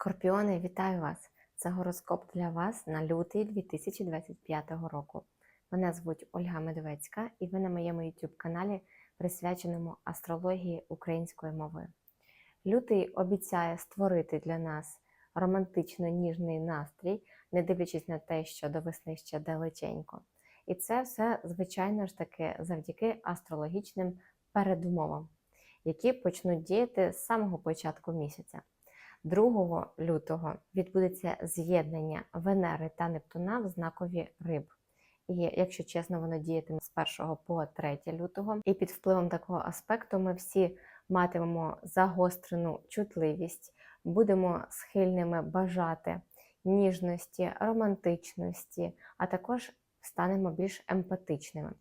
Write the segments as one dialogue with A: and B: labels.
A: Скорпіони, вітаю вас! Це гороскоп для вас на лютий 2025 року. Мене звуть Ольга Медвецька, і ви на моєму YouTube каналі, присвяченому астрології українською мовою. Лютий обіцяє створити для нас романтично ніжний настрій, не дивлячись на те, що до весни ще далеченько. І це все, звичайно ж таки, завдяки астрологічним передумовам, які почнуть діяти з самого початку місяця. 2 лютого відбудеться з'єднання Венери та Нептуна в знакові риб. І якщо чесно, воно діятиме з 1 по 3 лютого. І під впливом такого аспекту ми всі матимемо загострену чутливість, будемо схильними бажати ніжності, романтичності, а також станемо більш емпатичними.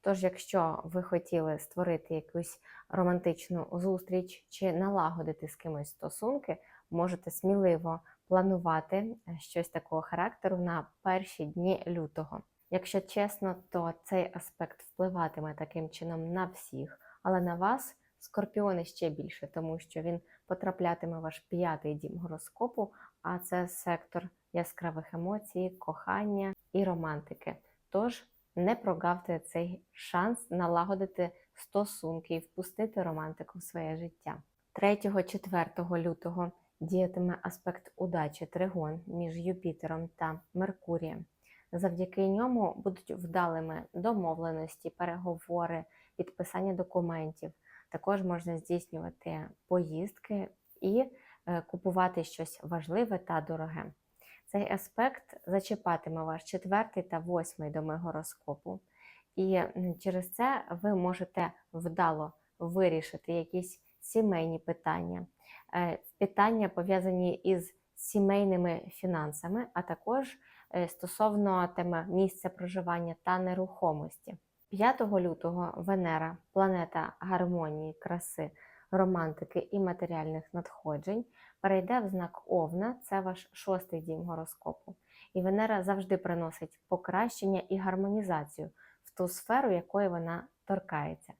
A: Тож, якщо ви хотіли створити якусь романтичну зустріч чи налагодити з кимось стосунки, можете сміливо планувати е, щось такого характеру на перші дні лютого. Якщо чесно, то цей аспект впливатиме таким чином на всіх, але на вас, скорпіони, ще більше, тому що він потраплятиме в ваш п'ятий дім гороскопу, а це сектор яскравих емоцій, кохання і романтики. Тож не прогавте цей шанс налагодити стосунки і впустити романтику в своє життя. 3-4 лютого діятиме аспект удачі тригон між Юпітером та Меркурієм. Завдяки ньому будуть вдалими домовленості, переговори, підписання документів. Також можна здійснювати поїздки і е, купувати щось важливе та дороге. Цей аспект зачіпатиме ваш четвертий та восьмий доми гороскопу, і через це ви можете вдало вирішити якісь сімейні питання, Е, питання пов'язані із сімейними фінансами, а також е, стосовно теми місця проживання та нерухомості. 5 лютого Венера, планета гармонії, краси, романтики і матеріальних надходжень, перейде в знак Овна, це ваш шостий дім гороскопу. І Венера завжди приносить покращення і гармонізацію в ту сферу, якої вона торкається.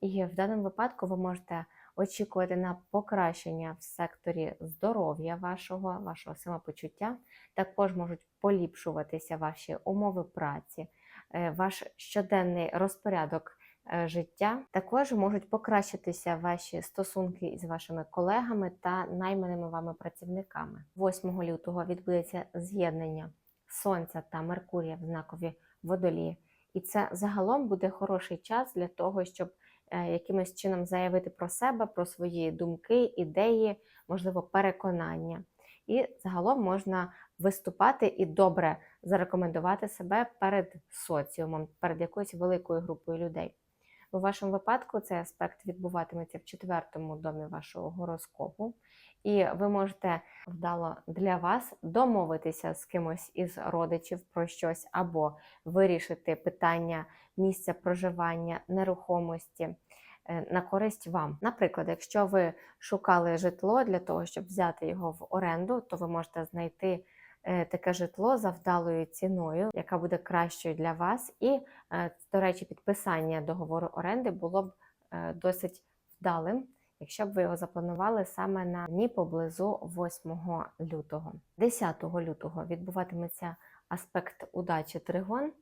A: І в даному випадку ви можете очікувати на покращення в секторі здоров'я вашого, вашого самопочуття. Також можуть поліпшуватися ваші умови праці, е, ваш щоденний розпорядок е, життя. Також можуть покращитися ваші стосунки із вашими колегами та найманими вами працівниками. 8 лютого відбудеться з'єднання Сонця та Меркурія в знакові водолії. І це загалом буде хороший час для того, щоб якимось чином заявити про себе, про свої думки, ідеї, можливо, переконання. І загалом можна виступати і добре зарекомендувати себе перед соціумом, перед якоюсь великою групою людей. У вашому випадку цей аспект відбуватиметься в четвертому домі вашого гороскопу, і ви можете вдало для вас домовитися з кимось із родичів про щось, або вирішити питання місця проживання, нерухомості. Е, на користь вам. Наприклад, якщо ви шукали житло для того, щоб взяти його в оренду, то ви можете знайти таке житло за вдалою ціною, яка буде кращою для вас. І, е, до речі, підписання договору оренди було б досить вдалим. Якщо б ви його запланували саме на дні поблизу 8 лютого. 10 лютого відбуватиметься аспект удачі тригон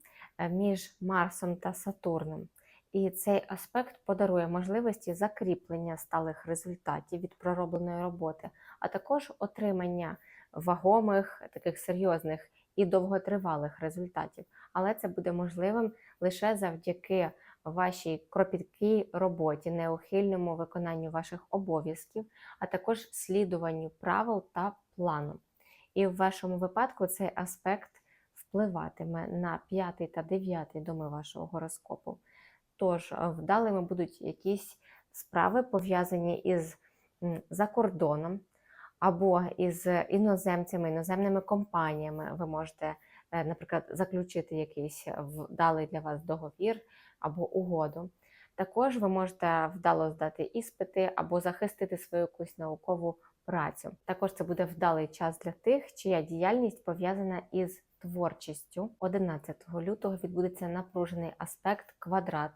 A: між Марсом та Сатурном. І цей аспект подарує можливості закріплення сталих результатів від проробленої роботи, а також отримання вагомих, таких серйозних і довготривалих результатів. Але це буде можливим лише завдяки вашій кропіткій роботі, неухильному виконанню ваших обов'язків, а також слідуванню правил та плану. І в вашому випадку цей аспект впливатиме на п'ятий та дев'ятий доми вашого гороскопу. Тож, е, вдалими будуть якісь справи пов'язані із за кордоном або із іноземцями, іноземними компаніями. Ви можете, е, наприклад, заключити якийсь вдалий для вас договір або угоду. Також ви можете вдало здати іспити або захистити свою якусь наукову працю. Також це буде вдалий час для тих, чия діяльність пов'язана із творчістю. 11 лютого відбудеться напружений аспект квадрат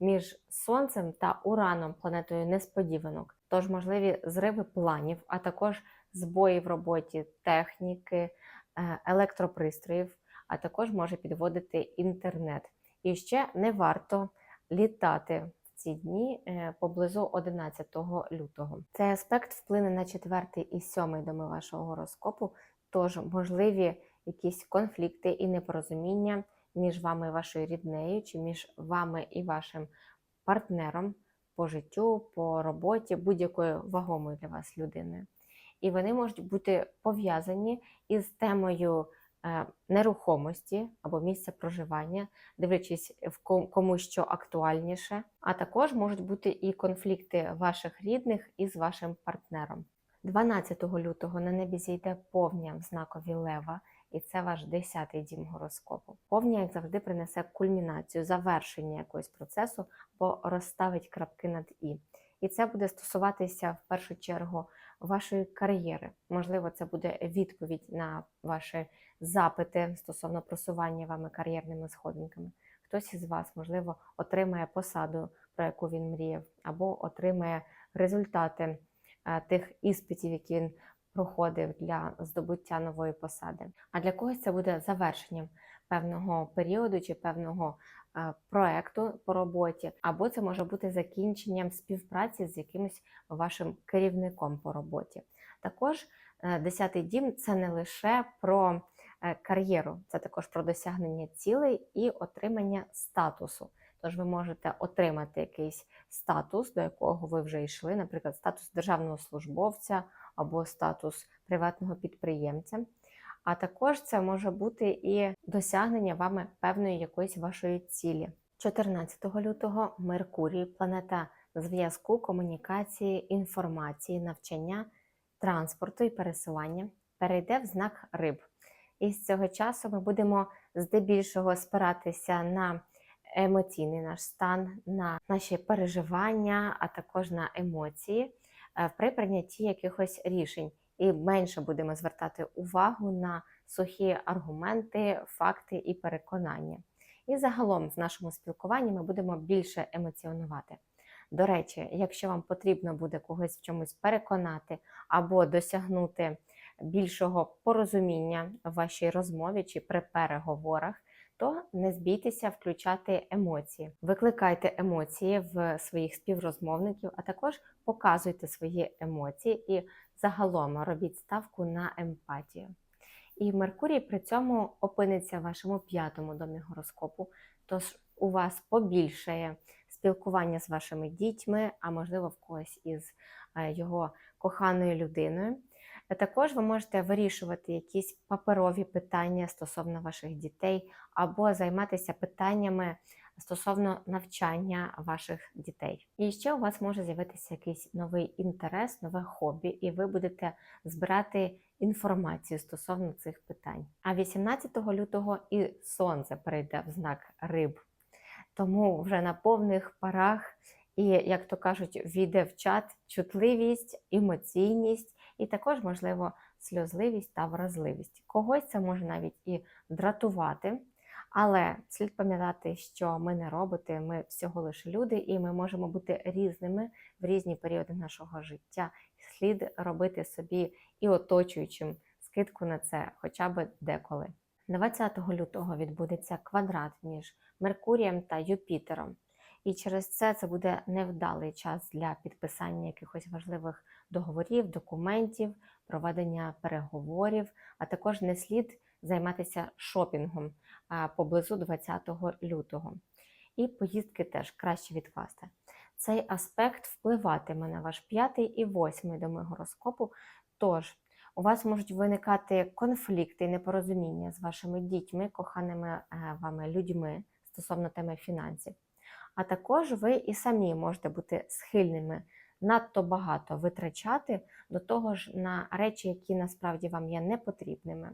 A: між Сонцем та Ураном, планетою несподіванок. Тож можливі зриви планів, а також збої в роботі техніки, е, електропристроїв, а також може підводити інтернет. І ще не варто літати ці дні е, поблизу 11 лютого. Цей аспект вплине на 4 і 7 доми вашого гороскопу, тож можливі якісь конфлікти і непорозуміння між вами і вашою ріднею, чи між вами і вашим партнером по життю, по роботі, будь-якою вагомою для вас людиною. І вони можуть бути пов'язані із темою е, нерухомості або місця проживання, дивлячись в ко- кому що актуальніше. А також можуть бути і конфлікти ваших рідних із вашим партнером. 12 лютого на небі зійде повня в знакові лева, і це ваш 10-й дім гороскопу. Повня, як завжди, принесе кульмінацію, завершення якогось процесу, бо розставить крапки над і. І це буде стосуватися в першу чергу вашої кар'єри. Можливо, це буде відповідь на ваші запити стосовно просування вами кар'єрними сходинками. Хтось із вас, можливо, отримає посаду, про яку він мріяв, або отримає результати е, тих іспитів, які він проходив для здобуття нової посади. А для когось це буде завершенням певного періоду чи певного е, проекту по роботі, або це може бути закінченням співпраці з якимось вашим керівником по роботі. Також е, десятий дім це не лише про е, кар'єру, це також про досягнення цілей і отримання статусу. Тож ви можете отримати якийсь статус, до якого ви вже йшли, наприклад, статус державного службовця або статус приватного підприємця. А також це може бути і досягнення вами певної якоїсь вашої цілі. 14 лютого Меркурій, планета зв'язку, комунікації, інформації, навчання, транспорту і пересування, перейде в знак риб. І з цього часу ми будемо здебільшого спиратися на емоційний наш стан, на наші переживання, а також на емоції при прийнятті якихось рішень. І менше будемо звертати увагу на сухі аргументи, факти і переконання. І загалом в нашому спілкуванні ми будемо більше емоціонувати. До речі, якщо вам потрібно буде когось в чомусь переконати або досягнути більшого порозуміння в вашій розмові чи при переговорах, то не збійтеся включати емоції. Викликайте емоції в своїх співрозмовників, а також показуйте свої емоції і загалом робіть ставку на емпатію. І Меркурій при цьому опиниться в вашому п'ятому домі гороскопу, тож у вас побільшає спілкування з вашими дітьми, а можливо в когось із е, його коханою людиною. Також ви можете вирішувати якісь паперові питання стосовно ваших дітей, або займатися питаннями стосовно навчання ваших дітей. І ще у вас може з'явитися якийсь новий інтерес, нове хобі, і ви будете збирати інформацію стосовно цих питань. А 18 лютого і сонце перейде в знак риб. Тому вже на повних парах і, як то кажуть, війде в чат чутливість, емоційність і також, можливо, сльозливість та вразливість. Когось це може навіть і дратувати, але слід пам'ятати, що ми не роботи, ми всього лише люди, і ми можемо бути різними в різні періоди нашого життя. Слід робити собі і оточуючим скидку на це, хоча б деколи. 20 лютого відбудеться квадрат між Меркурієм та Юпітером. І через це це буде невдалий час для підписання якихось важливих договорів, документів, проведення переговорів, а також не слід займатися шопінгом поблизу 20 лютого. І поїздки теж краще відкласти. Цей аспект впливатиме на ваш п'ятий і восьмий доми гороскопу. Тож у вас можуть виникати конфлікти і непорозуміння з вашими дітьми, коханими е, вами людьми стосовно теми фінансів. А також ви і самі можете бути схильними надто багато витрачати до того ж на речі, які насправді вам є непотрібними,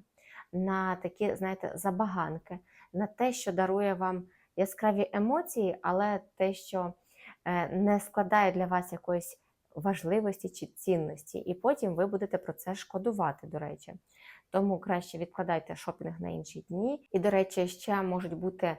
A: на такі, знаєте, забаганки, на те, що дарує вам яскраві емоції, але те, що е, не складає для вас якоїсь важливості чи цінності, і потім ви будете про це шкодувати, до речі. Тому краще відкладайте шопінг на інші дні. І, до речі, ще можуть бути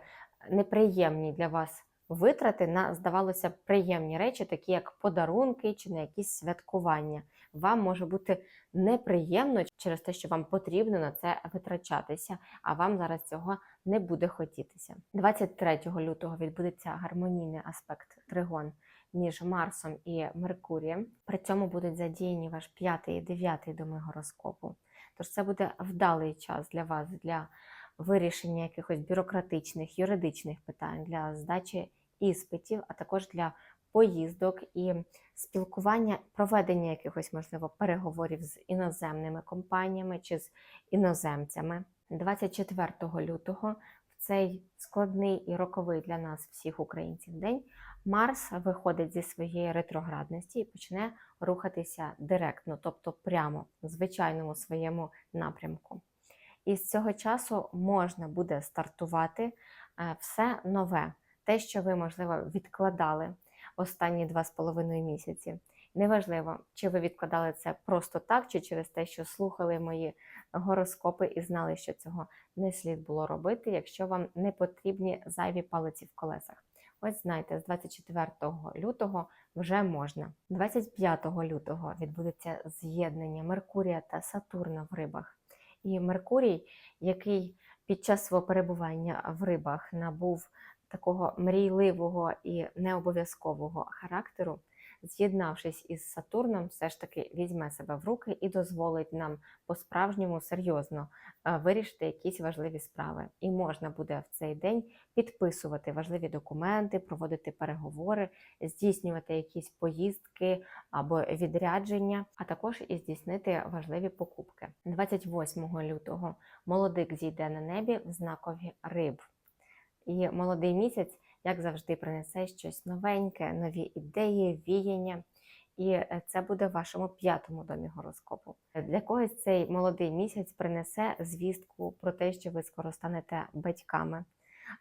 A: неприємні для вас витрати на, здавалося приємні речі, такі як подарунки чи на якісь святкування. вам може бути неприємно через те, що вам потрібно на це витрачатися, а вам зараз цього не буде хотітися. 23 лютого відбудеться гармонійний аспект тригон між Марсом і Меркурієм. При цьому будуть задіяні ваш п'ятий і дев'ятий доми гороскопу. Тож це буде вдалий час для вас для вирішення якихось бюрократичних, юридичних питань, для здачі іспитів, а також для поїздок і спілкування, проведення якихось, можливо, переговорів з іноземними компаніями чи з іноземцями. 24 лютого в цей складний і роковий для нас всіх українців день Марс виходить зі своєї ретроградності і почне рухатися директно, тобто прямо в звичайному своєму напрямку. І з цього часу можна буде стартувати е, все нове, те, що ви, можливо, відкладали останні два з половиною місяці. Неважливо, чи ви відкладали це просто так, чи через те, що слухали мої гороскопи і знали, що цього не слід було робити, якщо вам не потрібні зайві палиці в колесах. Ось знайте, з 24 лютого вже можна. 25 лютого відбудеться з'єднання Меркурія та Сатурна в рибах. І Меркурій, який під час свого перебування в рибах набув такого мрійливого і необов'язкового характеру, з'єднавшись із Сатурном, все ж таки візьме себе в руки і дозволить нам по-справжньому серйозно е, вирішити якісь важливі справи. І можна буде в цей день підписувати важливі документи, проводити переговори, здійснювати якісь поїздки або відрядження, а також і здійснити важливі покупки. 28 лютого молодик зійде на небі в знакові риб. І молодий місяць, як завжди, принесе щось новеньке, нові ідеї, віяння. І е, це буде в вашому п'ятому домі гороскопу. Для когось цей молодий місяць принесе звістку про те, що ви скоро станете батьками.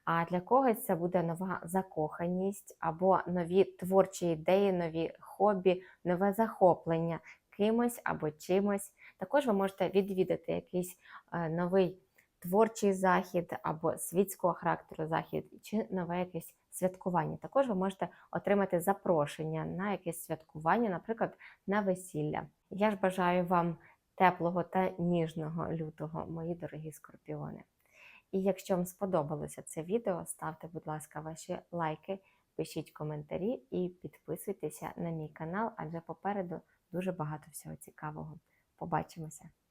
A: А для когось це буде нова закоханість або нові творчі ідеї, нові хобі, нове захоплення кимось або чимось. Також ви можете відвідати якийсь е, новий творчий захід або світського характеру захід, чи нове якесь святкування. Також ви можете отримати запрошення на якесь святкування, наприклад, на весілля. Я ж бажаю вам теплого та ніжного лютого, мої дорогі скорпіони. І якщо вам сподобалося це відео, ставте, будь ласка, ваші лайки, пишіть коментарі і підписуйтеся на мій канал, адже попереду дуже багато всього цікавого. Побачимося!